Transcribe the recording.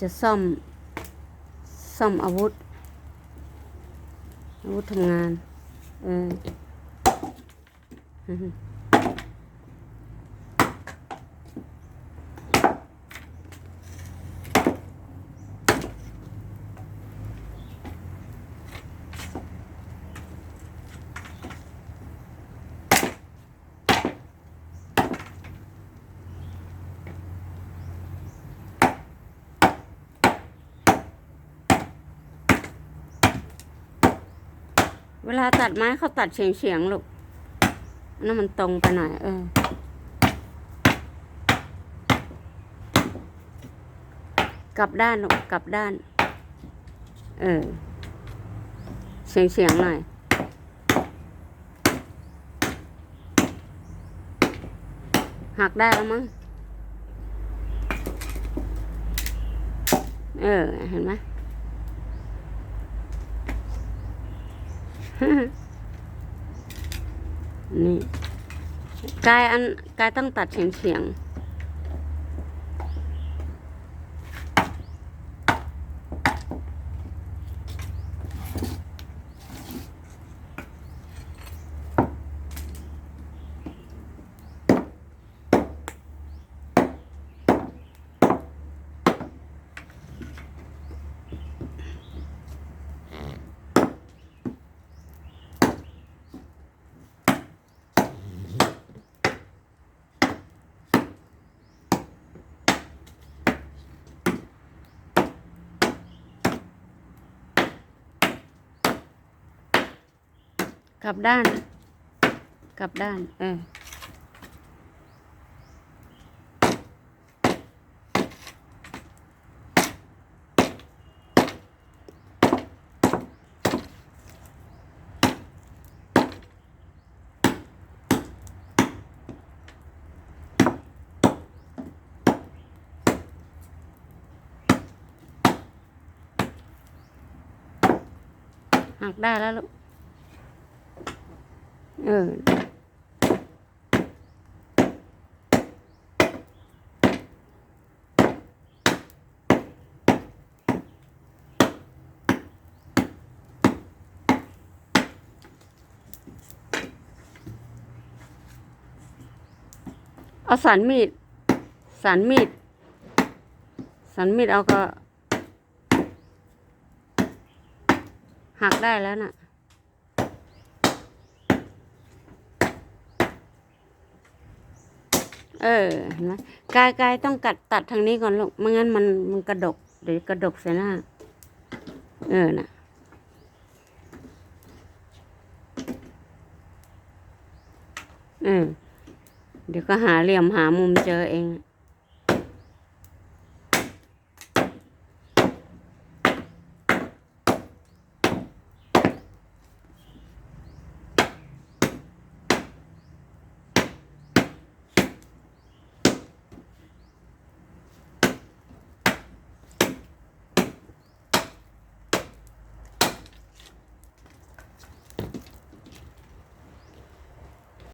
จะซ่อม ซ่อมอาวุธ อาวุธทำงาน เออ เวลาตัดไม้เขาตัดเฉียงเฉียงๆลูกนั่นมันตรงไปหน่อยเออกลับด้านลูกกลับด้าน เออเฉียงเฉียงๆหน่อย หักได้แล้วมั้ง เออ เห็นไหม นี่กายอันกายต้องตัดเฉียงเฉียง กลับด้าน กลับด้าน เออ หักได้แล้วลูก เออเอาสันมีด สันมีด สันมีดเอาก็ หักได้แล้วน่ะ เออเห็นไหมกายกายต้องกัดตัดทางนี้ก่อนลูกไม่งั้นมันมันกระดกเดี๋ยวกระดกใส่หน้า เออน่ะเออเดี๋ยวก็หาเหลี่ยมหามุมเจอเอง